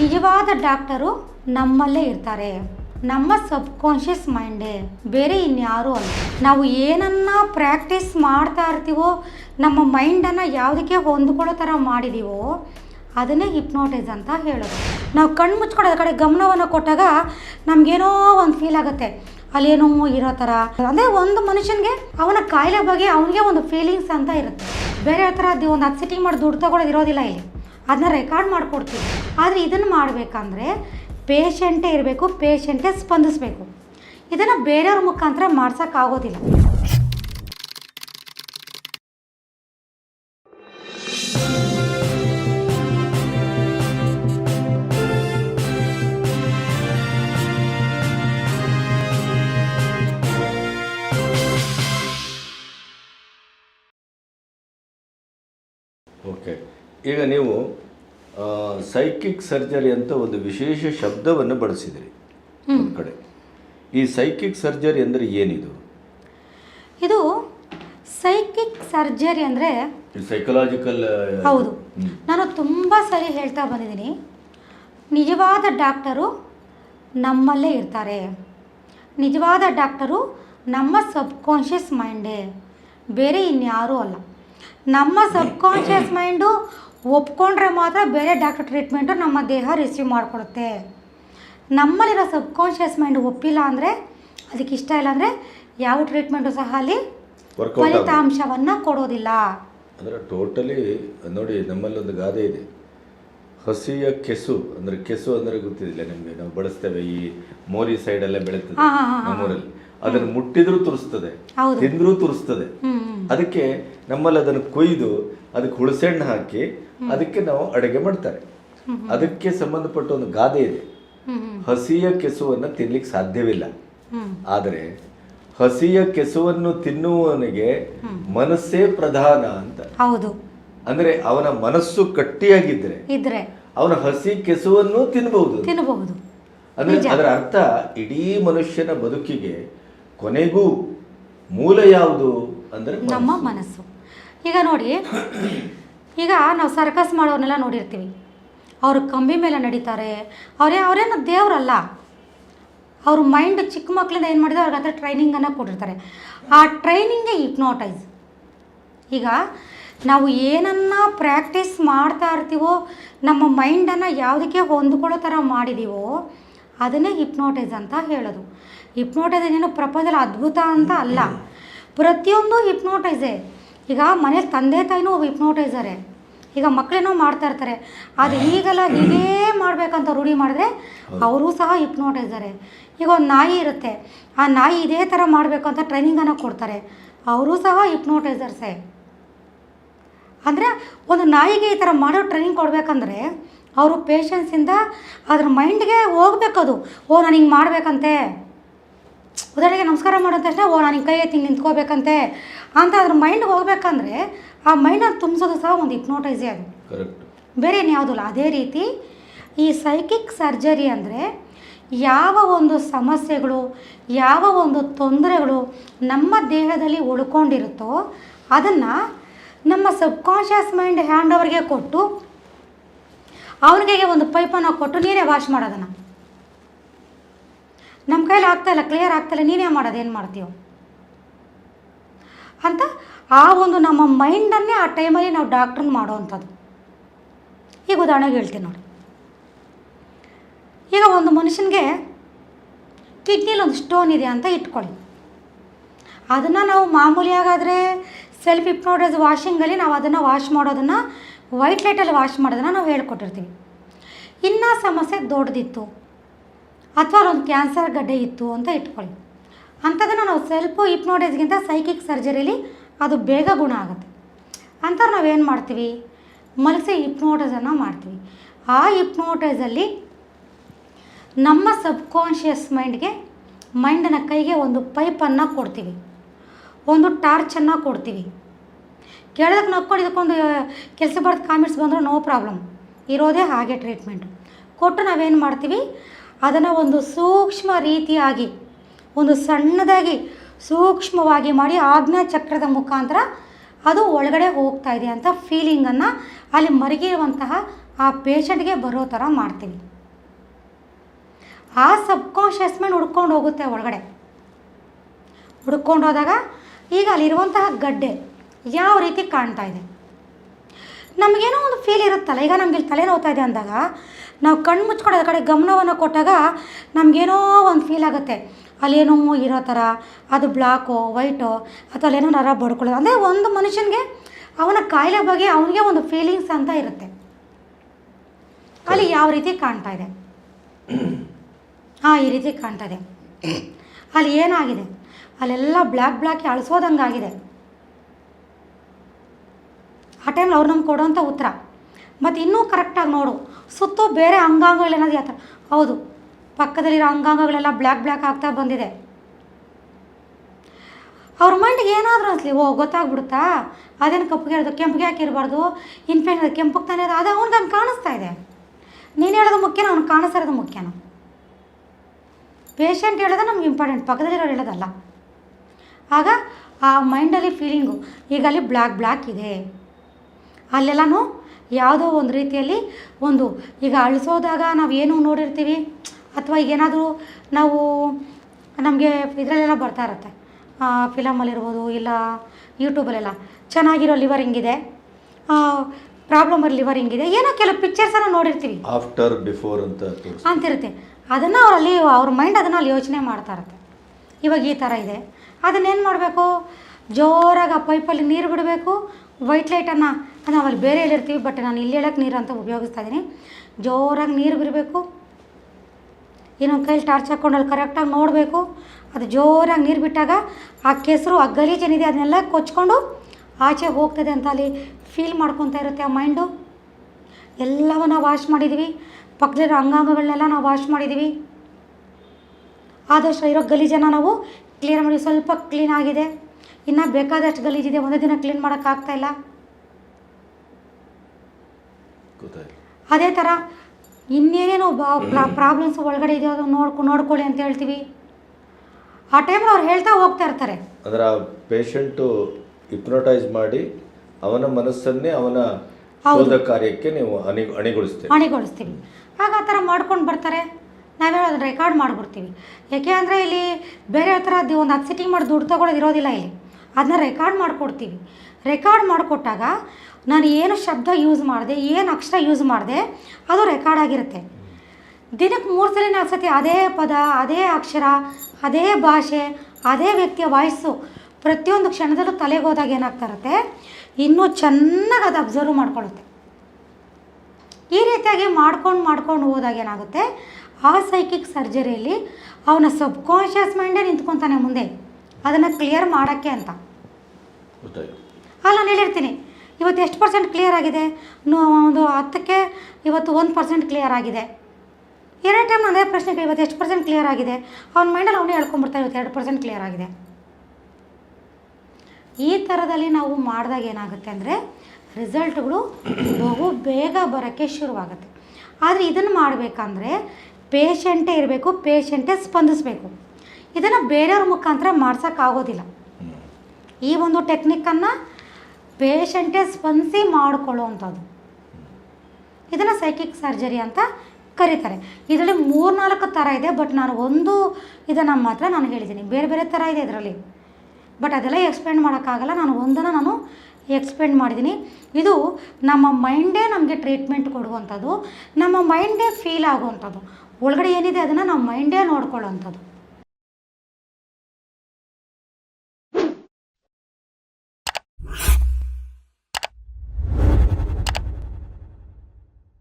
ನಿಜವಾದ ಡಾಕ್ಟರು ನಮ್ಮಲ್ಲೇ ಇರ್ತಾರೆ. ನಮ್ಮ ಸಬ್ ಕಾನ್ಷಿಯಸ್ ಮೈಂಡೇ, ಬೇರೆ ಇನ್ಯಾರು ಅಲ್ಲ. ನಾವು ಏನನ್ನ ಪ್ರಾಕ್ಟೀಸ್ ಮಾಡ್ತಾ ಇರ್ತೀವೋ, ನಮ್ಮ ಮೈಂಡನ್ನು ಯಾವುದಕ್ಕೆ ಹೊಂದ್ಕೊಳ್ಳೋ ಥರ ಮಾಡಿದೀವೋ, ಅದನ್ನೇ ಹಿಪ್ನೋಟೈಸ್ ಅಂತ ಹೇಳೋದು. ನಾವು ಕಣ್ಣು ಮುಚ್ಕೊಂಡು ಅದ್ರ ಕಡೆ ಗಮನವನ್ನು ಕೊಟ್ಟಾಗ ನಮಗೇನೋ ಒಂದು ಫೀಲ್ ಆಗುತ್ತೆ. ಅಲ್ಲೇನೋ ಇರೋ ಥರ. ಅಂದರೆ ಒಂದು ಮನುಷ್ಯನಿಗೆ ಅವನ ಕಾಯಿಲೆ ಬಗ್ಗೆ ಅವನಿಗೆ ಒಂದು ಫೀಲಿಂಗ್ಸ್ ಅಂತ ಇರುತ್ತೆ. ಬೇರೆ ಥರ ಒಂದು ಹತ್ತು ಸಿಟ್ಟಿಂಗ್ ಮಾಡಿ ದುಡ್ಡು ತಗೊಳ್ಳೋದು ಇರೋದಿಲ್ಲ ಇಲ್ಲಿ. ಅದನ್ನ ರೆಕಾರ್ಡ್ ಮಾಡಿಕೊಡ್ತೀವಿ. ಆದರೆ ಇದನ್ನು ಮಾಡಬೇಕಂದ್ರೆ ಪೇಷಂಟೇ ಇರಬೇಕು ಪೇಷಂಟೇ ಸ್ಪಂದಿಸಬೇಕು. ಇದನ್ನು ಬೇರೆಯವ್ರ ಮುಖಾಂತರ ಮಾಡ್ಸೋಕ್ಕಾಗೋದಿಲ್ಲ ಓಕೆ ಈಗ ನೀವು ಸೈಕಿಕ್ ಸರ್ಜರಿ ಅಂತ ಒಂದು ವಿಶೇಷ ಶಬ್ದವನ್ನು ಬಳಸಿದಿರಿ ಒಂದು ಕಡೆ. ಈ ಸೈಕಿಕ್ ಸರ್ಜರಿ ಅಂದರೆ ಏನಿದು? ಇದು ಸೈಕಿಕ್ ಸರ್ಜರಿ ಅಂದರೆ ಸೈಕಲಾಜಿಕಲ್ ಹೌದು. ನಾನು ತುಂಬ ಸರಿ ಹೇಳ್ತಾ ಬಂದಿದ್ದೀನಿ. ನಿಜವಾದ ಡಾಕ್ಟರು ನಮ್ಮಲ್ಲೇ ಇರ್ತಾರೆ. ನಿಜವಾದ ಡಾಕ್ಟರು ನಮ್ಮ ಸಬ್ಕಾನ್ಷಿಯಸ್ ಮೈಂಡೇ. ಬೇರೆ ಇನ್ಯಾರೂ ಅಲ್ಲ. ನಮ್ಮ ಸಬ್ಕಾನ್ಷಿಯಸ್ ಮೈಂಡು ಒಪ್ಕೊಂಡ್ರೆ ಮಾತ್ರ ಬೇರೆ ಡಾಕ್ಟರ್ ಟ್ರೀಟ್ಮೆಂಟು ನಮ್ಮ ದೇಹ ರಿಸೀವ್ ಮಾಡಿಕೊಡುತ್ತೆ. ನಮ್ಮಲ್ಲಿರೋ ಸಬ್ಕಾನ್ಷಿಯಸ್ ಮೈಂಡ್ ಒಪ್ಪಿಲ್ಲ ಅಂದರೆ ಅದಕ್ಕೆ ಇಷ್ಟ ಇಲ್ಲ ಅಂದರೆ ಯಾವ ಟ್ರೀಟ್ಮೆಂಟು ಸಹ ಅಲ್ಲಿ ಫಲಿತಾಂಶವನ್ನು ಕೊಡೋದಿಲ್ಲ. ಅಂದರೆ ಟೋಟಲಿ ನೋಡಿ ನಮ್ಮಲ್ಲಿ ಒಂದು ಗಾದೆ ಇದೆ. ಹಸಿಯ ಕೆಸು ಅಂದರೆ ಕೆಸು ಅಂದರೆ ಗೊತ್ತಿದಿಲ್ಲ ನಿಮಗೆ ನಾವು ಬಳಸ್ತೇವೆ ಈ ಮೋರಿ ಸೈಡ್ ಎಲ್ಲ ಬೆಳೀತದೆ. ನಮ್ಮೂರಲ್ಲಿ. ಅದನ್ನು ಮುಟ್ಟಿದ್ರೂ ತುರಿಸ್ತದೆ. ತಿಂದ್ರೂ ತುರಿಸ್ತದೆ. ಅದಕ್ಕೆ ನಮ್ಮಲ್ಲಿ ಅದನ್ನು ಕೊಯ್ದು ಅದಕ್ಕೆ ಹುಳಸೆಣ್ಣು ಹಾಕಿ ಅದಕ್ಕೆ ನಾವು ಅಡುಗೆ ಮಾಡ್ತಾರೆ. ಅದಕ್ಕೆ ಸಂಬಂಧಪಟ್ಟ ಒಂದು ಗಾದೆ ಇದೆ. ಹಸಿಯ ಕೆಸುವನ್ನು ತಿನ್ಲಿಕ್ಕೆ ಸಾಧ್ಯವಿಲ್ಲ. ಆದರೆ ಹಸಿಯ ಕೆಸುವನ್ನು ತಿನ್ನುವವನಿಗೆ ಮನಸ್ಸೇ ಪ್ರಧಾನ ಅಂತ. ಹೌದು. ಅಂದ್ರೆ ಅವನ ಮನಸ್ಸು ಕಟ್ಟಿಯಾಗಿದ್ರೆ ಇದ್ರೆ ಅವನ ಹಸಿ ಕೆಸುವನ್ನು ತಿನ್ನಬಹುದು ತಿನ್ನಬಹುದು ಅಂದ್ರೆ ಅದರ ಅರ್ಥ ಇಡೀ ಮನುಷ್ಯನ ಬದುಕಿಗೆ ಕೊನೆಗೂ ಮೂಲ ಯಾವುದು? ಅಂದ್ರೆ ನಮ್ಮ ಮನಸ್ಸು. ಈಗ ನೋಡಿ ಈಗ ನಾವು ಸರ್ಕಸ್ ಮಾಡೋರ್ನೆಲ್ಲ ನೋಡಿರ್ತೀವಿ. ಅವರು ಕಂಬಿ ಮೇಲೆ ನಡೀತಾರೆ. ಅವರೇ ಅವರೇನು ದೇವರಲ್ಲ. ಅವ್ರ ಮೈಂಡ್ ಚಿಕ್ಕ ಮಕ್ಕಳಿಂದ ಏನು ಮಾಡಿದ್ರು ಅವ್ರಿಗೆ ಹತ್ರ ಟ್ರೈನಿಂಗನ್ನು ಕೊಟ್ಟಿರ್ತಾರೆ. ಆ ಟ್ರೈನಿಂಗೇ ಹಿಪ್ನೋಟೈಸ್ ಈಗ ನಾವು ಏನನ್ನ ಪ್ರಾಕ್ಟೀಸ್ ಮಾಡ್ತಾ ಇರ್ತೀವೋ ನಮ್ಮ ಮೈಂಡನ್ನು ಯಾವುದಕ್ಕೆ ಹೊಂದ್ಕೊಳ್ಳೋ ಥರ ಮಾಡಿದೀವೋ ಅದನ್ನೇ ಹಿಪ್ನೋಟೈಸ್ ಅಂತ ಹೇಳೋದು. ಹಿಪ್ನೋಟೈಸ್ ಏನೇನು ಪ್ರಪಂಚದಲ್ಲಿ ಅದ್ಭುತ ಅಂತ ಅಲ್ಲ. ಪ್ರತಿಯೊಂದು ಹಿಪ್ನೋಟೈಸೇ ಈಗ ಮನೇಲಿ ತಂದೆ ತಾಯಿನೂ ಹಿಪ್ನೋಟೈಸರೇ ಈಗ ಮಕ್ಕಳೇನೋ ಮಾಡ್ತಾ ಇರ್ತಾರೆ. ಅದು ಈಗೆಲ್ಲ ಹೀಗೇ ಮಾಡಬೇಕಂತ ರೂಢಿ ಮಾಡಿದ್ರೆ ಅವರು ಸಹ ಹಿಪ್ನೋಟೈಸರೇ ಈಗ ಒಂದು ನಾಯಿ ಇರುತ್ತೆ. ಆ ನಾಯಿ ಇದೇ ಥರ ಮಾಡಬೇಕು ಅಂತ ಟ್ರೈನಿಂಗನ್ನು ಕೊಡ್ತಾರೆ. ಅವರು ಸಹ ಹಿಪ್ನೋಟೈಸರ್ಸೇ ಅಂದರೆ ಒಂದು ನಾಯಿಗೆ ಈ ಥರ ಮಾಡೋ ಟ್ರೈನಿಂಗ್ ಕೊಡಬೇಕಂದ್ರೆ ಅವರು ಪೇಷನ್ಸಿಂದ ಅದ್ರ ಮೈಂಡ್ಗೆ ಹೋಗ್ಬೇಕದು. ಓ ನಾನು ಹಿಂಗೆ ಮಾಡಬೇಕಂತೆ. ಉದಾಹರಣೆಗೆ ನಮಸ್ಕಾರ ಮಾಡಿದ ತಕ್ಷಣ ಓ ನಾನು ಹಿಂಗೆ ಕೈ ಎತ್ತಿ ನಿಂತ್ಕೋಬೇಕಂತೆ ಅಂತ ಅದ್ರ ಮೈಂಡ್ಗೆ ಹೋಗ್ಬೇಕಂದ್ರೆ ಆ ಮೈಂಡನ್ನು ತುಂಬಿಸೋದು ಸಹ ಒಂದು ಹಿಪ್ನೋಟೈಸೇ ಅದು ಬೇರೆ ಯಾವುದಲ್ಲ ಅದೇ ರೀತಿ ಈ ಸೈಕಿಕ್ ಸರ್ಜರಿ ಅಂದರೆ ಯಾವ ಒಂದು ಸಮಸ್ಯೆಗಳು ಯಾವ ಒಂದು ತೊಂದರೆಗಳು ನಮ್ಮ ದೇಹದಲ್ಲಿ ಉಳ್ಕೊಂಡಿರುತ್ತೋ ಅದನ್ನು ನಮ್ಮ ಸಬ್ಕಾನ್ಷಿಯಸ್ ಮೈಂಡ್ ಹ್ಯಾಂಡ್ ಓವರ್ಗೆ ಕೊಟ್ಟು ಅವನಿಗೆ ಒಂದು ಪೈಪನ್ನು ಕೊಟ್ಟು ನೀರೇ ವಾಶ್ ಮಾಡೋದನ್ನು. ನಮ್ಮ ಕೈಲಿ ಆಗ್ತಾಯಿಲ್ಲ ಕ್ಲಿಯರ್ ಆಗ್ತಾಯಿಲ್ಲ ನೀನೇ ಮಾಡೋದು, ಏನು ಮಾಡ್ತೀವೋ ಅಂತ ಆ ಒಂದು ನಮ್ಮ ಮೈಂಡನ್ನೇ ಆ ಟೈಮಲ್ಲಿ ನಾವು ಡಾಕ್ಟ್ರನ್ನ ಮಾಡೋವಂಥದ್ದು ಈಗ ಉದಾಹರಣೆಗೆ ಹೇಳ್ತೀನಿ ನೋಡಿ. ಈಗ ಒಂದು ಮನುಷ್ಯನಿಗೆ ಕಿಡ್ನಿಲಿ ಒಂದು ಸ್ಟೋನ್ ಇದೆ ಅಂತ ಇಟ್ಕೊಳ್ಳಿ. ಅದನ್ನು ನಾವು ಮಾಮೂಲಿಯಾಗಾದರೆ ಸೆಲ್ಫ್ ಹಿಪ್ನೋಟೈಸ್ ವಾಷಿಂಗಲ್ಲಿ ನಾವು ಅದನ್ನು ವಾಶ್ ಮಾಡೋದನ್ನು ವೈಟ್ ಲೈಟಲ್ಲಿ ವಾಶ್ ಮಾಡೋದನ್ನು ನಾವು ಹೇಳ್ಕೊಟ್ಟಿರ್ತೀವಿ. ಇನ್ನೂ ಸಮಸ್ಯೆ ದೊಡ್ಡದಿತ್ತು. ಅಥವಾ ಒಂದು ಕ್ಯಾನ್ಸರ್ ಗಡ್ಡೆ ಇತ್ತು ಅಂತ ಇಟ್ಕೊಳ್ಳಿ. ಅಂಥದ್ದನ್ನು ನಾವು ಸೆಲ್ಫು ಹಿಪ್ನೋಟೈಸ್ಗಿಂತ ಸೈಕಿಕ್ ಸರ್ಜರಿಲಿ ಅದು ಬೇಗ ಗುಣ ಆಗುತ್ತೆ. ಅಂಥವ್ರು ನಾವೇನು ಮಾಡ್ತೀವಿ? ಮಲಸೆ ಹಿಪ್ನೋಟೈಸನ್ನು ಮಾಡ್ತೀವಿ. ಆ ಹಿಪ್ನೋಟೈಸಲ್ಲಿ ನಮ್ಮ ಸಬ್ಕಾನ್ಷಿಯಸ್ ಮೈಂಡ್ಗೆ ಮೈಂಡನ ಕೈಗೆ ಒಂದು ಪೈಪನ್ನು ಕೊಡ್ತೀವಿ. ಒಂದು ಟಾರ್ಚನ್ನು ಕೊಡ್ತೀವಿ. ಕೇಳೋದಕ್ಕೆ ನಕ್ಕೊಂಡು ಇದಕ್ಕೊಂದು ಕೆಲಸ ಬರೋದು ಕಾಮೆಂಟ್ಸ್ ಬಂದರೂ ನೋ ಪ್ರಾಬ್ಲಮ್ ಇರೋದೇ ಹಾಗೆ ಟ್ರೀಟ್ಮೆಂಟು ಕೊಟ್ಟು ನಾವೇನು ಮಾಡ್ತೀವಿ? ಅದನ್ನು ಒಂದು ಸೂಕ್ಷ್ಮ ರೀತಿಯಾಗಿ, ಒಂದು ಸಣ್ಣದಾಗಿ ಸೂಕ್ಷ್ಮವಾಗಿ ಮಾಡಿ ಆಜ್ಞಾ ಚಕ್ರದ ಮುಖಾಂತರ ಅದು ಒಳಗಡೆ ಹೋಗ್ತಾ ಇದೆ ಅಂತ ಫೀಲಿಂಗನ್ನು ಅಲ್ಲಿ ಮರಗಿರುವಂತಹ ಆ ಪೇಷಂಟ್ಗೆ ಬರೋ ಥರ ಮಾಡ್ತೀವಿ ಆ ಸಬ್ಕಾನ್ಷಿಯಸ್ ಮೈಂಡ್ ಹುಡ್ಕೊಂಡು ಹೋಗುತ್ತೆ ಒಳಗಡೆ. ಹುಡ್ಕೊಂಡು ಹೋದಾಗ ಈಗ ಅಲ್ಲಿರುವಂತಹ ಗಡ್ಡೆ ಯಾವ ರೀತಿ ಕಾಣ್ತಾ ಇದೆ? ನಮಗೇನೋ ಒಂದು ಫೀಲ್ ಇರುತ್ತಲ್ಲ, ಈಗ ನಮಗೆ ಇಲ್ಲಿ ತಲೆ ನೋವ್ತಾ ಇದೆ ಅಂದಾಗ ನಾವು ಕಣ್ಣು ಮುಚ್ಕೊಂಡು ಅದ್ರ ಕಡೆ ಗಮನವನ್ನು ಕೊಟ್ಟಾಗ ನಮಗೇನೋ ಒಂದು ಫೀಲ್ ಆಗುತ್ತೆ. ಅಲ್ಲೇನೋ ಇರೋ ಥರ ಅದು ಬ್ಲ್ಯಾಕೋ ವೈಟೋ ಅಥವಾ ಅಲ್ಲೇನೋ ನರ ಬಡ್ಕೊಳ್ಳೋದು. ಅಂದರೆ ಒಂದು ಮನುಷ್ಯನಿಗೆ ಅವನ ಕಾಯಿಲೆ ಬಗ್ಗೆ ಅವನಿಗೆ ಒಂದು ಫೀಲಿಂಗ್ಸ್ ಅಂತ ಇರುತ್ತೆ. ಅಲ್ಲಿ ಯಾವ ರೀತಿ ಕಾಣ್ತಾ ಇದೆ? ಹಾಂ ಈ ರೀತಿ ಕಾಣ್ತಾ ಇದೆ. ಅಲ್ಲಿ ಏನಾಗಿದೆ? ಅಲ್ಲೆಲ್ಲ ಬ್ಲ್ಯಾಕ್ ಬ್ಲ್ಯಾಕ್ ಅಳಿಸೋದಂಗಾಗಿದೆ. ಆ ಟೈಮ್ ಅವ್ರು ನಮ್ಗೆ ಕೊಡೋಂಥ ಉತ್ತರ. ಮತ್ತು ಇನ್ನೂ ಕರೆಕ್ಟಾಗಿ ನೋಡು. ಸುತ್ತು ಬೇರೆ ಅಂಗಾಂಗಗಳೇನಾದ್ರು ಯಾವ ಥರ. ಹೌದು, ಪಕ್ಕದಲ್ಲಿರೋ ಅಂಗಾಂಗಗಳೆಲ್ಲ ಬ್ಲ್ಯಾಕ್ ಬ್ಲ್ಯಾಕ್ ಆಗ್ತಾ ಬಂದಿದೆ. ಅವ್ರ ಮೈಂಡಿಗೆ ಏನಾದರೂ ಅನ್ಸಲಿ, ಓ, ಗೊತ್ತಾಗ್ಬಿಡುತ್ತಾ? ಅದೇನು ಕಪ್ಪಗೆ ಇರೋದು, ಕೆಂಪಿಗೆ ಹಾಕಿರಬಾರ್ದು ಇನ್ಫೆಕ್ಷನ್ ಕೆಂಪಗೆ ತಾನೇ ಅದು ಅವ್ನಿಗೆ ಹಂಗೆ ಕಾಣಿಸ್ತಾ ಇದೆ. ನೀನು ಹೇಳೋದು ಮುಖ್ಯನ ಅವ್ನು ಕಾಣಿಸ್ತಾ ಮುಖ್ಯನೋ? ಮುಖ್ಯನ ಪೇಷಂಟ್ ಹೇಳೋದು ನಮ್ಗೆ ಇಂಪಾರ್ಟೆಂಟ್ ಪಕ್ಕದಲ್ಲಿರೋರು ಹೇಳೋದಲ್ಲ. ಆಗ ಆ ಮೈಂಡಲ್ಲಿ ಫೀಲಿಂಗು ಈಗ ಅಲ್ಲಿ ಬ್ಲ್ಯಾಕ್ ಬ್ಲ್ಯಾಕ್ ಇದೆ. ಅಲ್ಲೆಲ್ಲನೂ ಯಾವುದೋ ಒಂದು ರೀತಿಯಲ್ಲಿ ಒಂದು ಈಗ ಅಳಿಸೋದಾಗ ನಾವು ಏನು ನೋಡಿರ್ತೀವಿ? ಅಥವಾ ಈಗ ಏನಾದರೂ ನಾವು ನಮಗೆ ಇದರಲ್ಲೆಲ್ಲ ಬರ್ತಾ ಇರುತ್ತೆ. ಫಿಲಮಲ್ಲಿರ್ಬೋದು ಇಲ್ಲ ಯೂಟ್ಯೂಬಲ್ಲೆಲ್ಲ ಚೆನ್ನಾಗಿರೋ ಲಿವರ್ ಹಿಂಗಿದೆ? ಪ್ರಾಬ್ಲಮ್ ಲಿವರ್ ಹಿಂಗಿದೆ? ಏನೋ ಕೆಲವು ಪಿಕ್ಚರ್ಸನ್ನು ನೋಡಿರ್ತೀವಿ. ಆಫ್ಟರ್ ಬಿಫೋರ್ ಅಂತ ಅಂತಿರುತ್ತೆ. ಅದನ್ನು ಅವರಲ್ಲಿ ಅವ್ರ ಮೈಂಡ್ ಅದನ್ನು ಅಲ್ಲಿ ಯೋಚನೆ ಮಾಡ್ತಾ ಇರುತ್ತೆ. ಇವಾಗ ಈ ಥರ ಇದೆ. ಅದನ್ನೇನು ಮಾಡಬೇಕು? ಜೋರಾಗಿ ಆ ಪೈಪಲ್ಲಿ ನೀರು ಬಿಡಬೇಕು. ವೈಟ್ ಲೈಟನ್ನು ನಾವು ಅಲ್ಲಿ ಬೇರೆ ಹೇಳಿರ್ತೀವಿ ಬಟ್ ನಾನು ಇಲ್ಲಿ ಹೇಳಕ್ಕೆ ನೀರು ಅಂತ ಉಪಯೋಗಿಸ್ತಾ ಇದ್ದೀನಿ ಜೋರಾಗಿ ನೀರು ಬಿರಬೇಕು. ಏನೋ ಕೈಲಿ ಟಾರ್ಚ್ ಹಾಕ್ಕೊಂಡು ಅಲ್ಲಿ ಕರೆಕ್ಟಾಗಿ ನೋಡಬೇಕು. ಅದು ಜೋರಾಗಿ ನೀರು ಬಿಟ್ಟಾಗ ಆ ಕೆಸರು, ಆ ಗಲೀಜೇನಿದೆ ಅದನ್ನೆಲ್ಲ ಕೊಚ್ಕೊಂಡು ಆಚೆ ಹೋಗ್ತದೆ ಅಂತ ಅಲ್ಲಿ ಫೀಲ್ ಮಾಡ್ಕೊತಾ ಇರುತ್ತೆ ಆ ಮೈಂಡು ಎಲ್ಲವನ್ನ ವಾಶ್ ಮಾಡಿದ್ದೀವಿ ಪಕ್ಕದಲ್ಲಿರೋ ಅಂಗಾಂಗಗಳನ್ನೆಲ್ಲ ನಾವು ವಾಶ್ ಮಾಡಿದ್ದೀವಿ ಆದಷ್ಟು ಇರೋ ಗಲೀಜನ್ನು ನಾವು ಕ್ಲೀನ್ ಮಾಡಿ, ಸ್ವಲ್ಪ ಕ್ಲೀನ್ ಆಗಿದೆ. ಇನ್ನು ಬೇಕಾದಷ್ಟು ಗಲೀಜಿದೆ ಒಂದೇ ದಿನ ಕ್ಲೀನ್ ಮಾಡೋಕ್ಕಾಗ್ತಾ ಇಲ್ಲ. ಅದೇ ಥರ ಇನ್ನೇನೇನು ಪ್ರಾಬ್ಲಮ್ಸ್ ಒಳಗಡೆ ಇದೆಯೋ ಅದನ್ನು ನೋಡ್ಕೊ ನೋಡ್ಕೊಳ್ಳಿ ಅಂತ ಹೇಳ್ತೀವಿ. ಆ ಟೈಮಲ್ಲಿ ಅವ್ರು ಹೇಳ್ತಾ ಹೋಗ್ತಾ ಇರ್ತಾರೆ. ಅದರ ಆ ಪೇಷಂಟು ಹಿಪ್ನೋಟೈಸ್ ಮಾಡಿ ಅವನ ಮನಸ್ಸನ್ನೇ ಅವನ. ಶೋಧ ಕಾರ್ಯಕ್ಕೆ ನೀವು ಅಣಿ ಅಣಿಗೊಳಿಸ್ತೀವಿ ಅಣಿಗೊಳಿಸ್ತೀವಿ. ಆಗ ಆ ಥರ ಮಾಡ್ಕೊಂಡು ಬರ್ತಾರೆ. ನಾವೇ ಅದನ್ನು ರೆಕಾರ್ಡ್ ಮಾಡಿಬಿಡ್ತೀವಿ. ಯಾಕೆ ಅಂದರೆ ಇಲ್ಲಿ ಬೇರೆ ಥರ ಒಂದು ಹತ್ತು ಸಿಟ್ಟಿಂಗ್ ಮಾಡಿ ದುಡ್ಡು ತೊಗೊಳೋದು ಇರೋದಿಲ್ಲ ಇಲ್ಲಿ. ಅದನ್ನ ರೆಕಾರ್ಡ್ ಮಾಡಿಕೊಡ್ತೀವಿ. ರೆಕಾರ್ಡ್ ಮಾಡಿಕೊಟ್ಟಾಗ ನಾನು ಏನು ಶಬ್ದ ಯೂಸ್ ಮಾಡಿದೆ, ಏನು ಅಕ್ಷರ ಯೂಸ್ ಮಾಡಿದೆ, ಅದು ರೆಕಾರ್ಡ್ ಆಗಿರುತ್ತೆ. ದಿನಕ್ಕೆ ಮೂರು ಸಲ ನಾಲ್ಕು ಸತಿ ಅದೇ ಪದ, ಅದೇ ಅಕ್ಷರ, ಅದೇ ಭಾಷೆ, ಅದೇ ವ್ಯಕ್ತಿಯ ವಾಯ್ಸು ಪ್ರತಿಯೊಂದು ಕ್ಷಣದಲ್ಲೂ ತಲೆಗೆ ಹೋದಾಗ ಏನಾಗ್ತಾ ಇರುತ್ತೆ? ಇನ್ನೂ ಚೆನ್ನಾಗಿ ಅದು ಅಬ್ಸರ್ವ್ ಮಾಡ್ಕೊಳ್ಳುತ್ತೆ ಈ ರೀತಿಯಾಗಿ ಮಾಡ್ಕೊಂಡು ಮಾಡ್ಕೊಂಡು ಹೋದಾಗ ಏನಾಗುತ್ತೆ? ಆ ಸೈಕಿಕ್ ಸರ್ಜರಿಯಲ್ಲಿ ಅವನ ಸಬ್ಕಾನ್ಷಿಯಸ್ ಮೈಂಡೇ ನಿಂತ್ಕೊತಾನೆ ಮುಂದೆ. ಅದನ್ನು ಕ್ಲಿಯರ್ ಮಾಡೋಕ್ಕೆ ಅಂತ. ಅಲ್ಲ ನಾನು ಹೇಳಿರ್ತೀನಿ. ಇವತ್ತು ಎಷ್ಟು ಪರ್ಸೆಂಟ್ ಕ್ಲಿಯರ್ ಆಗಿದೆ? ಒಂದು ಹತ್ತಕ್ಕೆ ಇವತ್ತು ಒಂದು ಪರ್ಸೆಂಟ್ ಕ್ಲಿಯರ್ ಆಗಿದೆ. ಎರಡು ಟೈಮ್ ಅದೇ ಪ್ರಶ್ನೆ ಕೇಳಿ, ಇವತ್ತು ಎಷ್ಟು ಪರ್ಸೆಂಟ್ ಕ್ಲಿಯರ್ ಆಗಿದೆ? ಅವ್ನ ಮೈಂಡಲ್ಲಿ ಅವನೇ ಹೇಳ್ಕೊಂಡ್ಬಿಡ್ತಾನೆ ಇವತ್ತು ಎರಡು ಪರ್ಸೆಂಟ್ ಕ್ಲಿಯರ್ ಆಗಿದೆ. ಈ ಥರದಲ್ಲಿ ನಾವು ಮಾಡಿದಾಗ ಏನಾಗುತ್ತೆ ಅಂದರೆ ರಿಸಲ್ಟ್ಗಳು ಬಹು ಬೇಗ ಬರೋಕ್ಕೆ ಶುರುವಾಗುತ್ತೆ. ಆದರೆ ಇದನ್ನು ಮಾಡಬೇಕಂದ್ರೆ ಪೇಷಂಟೇ ಇರಬೇಕು ಪೇಷಂಟೇ ಸ್ಪಂದಿಸಬೇಕು. ಇದನ್ನು ಬೇರೆಯವ್ರ ಮುಖಾಂತರ ಮಾಡ್ಸೋಕ್ಕಾಗೋದಿಲ್ಲ. ಈ ಒಂದು ಟೆಕ್ನಿಕ್ಕನ್ನು ಪೇಷಂಟೇ ಸ್ಪಂದಿಸಿ ಮಾಡಿಕೊಳ್ಳುವಂಥದ್ದು. ಇದನ್ನು ಸೈಕಿಕ್ ಸರ್ಜರಿ ಅಂತ ಕರೀತಾರೆ. ಇದರಲ್ಲಿ ಮೂರ್ನಾಲ್ಕು ಥರ ಇದೆ ಬಟ್ ನಾನು ಒಂದು ಇದನ್ನು ಮಾತ್ರ ನಾನು ಹೇಳಿದ್ದೀನಿ. ಬೇರೆ ಬೇರೆ ಥರ ಇದೆ ಇದರಲ್ಲಿ. ಬಟ್ ಅದೆಲ್ಲ ಎಕ್ಸ್ಪ್ಲೇನ್ ಮಾಡೋಕ್ಕಾಗಲ್ಲ. ನಾನು ಒಂದನ್ನು ನಾನು ಎಕ್ಸ್ಪ್ಲೇನ್ ಮಾಡಿದ್ದೀನಿ. ಇದು ನಮ್ಮ ಮೈಂಡೇ ನಮಗೆ ಟ್ರೀಟ್ಮೆಂಟ್ ಕೊಡುವಂಥದ್ದು. ನಮ್ಮ ಮೈಂಡೇ ಫೀಲ್ ಆಗುವಂಥದ್ದು. ಒಳಗಡೆ ಏನಿದೆ ಅದನ್ನು ನಮ್ಮ ಮೈಂಡೇ ನೋಡ್ಕೊಳ್ಳೋವಂಥದ್ದು.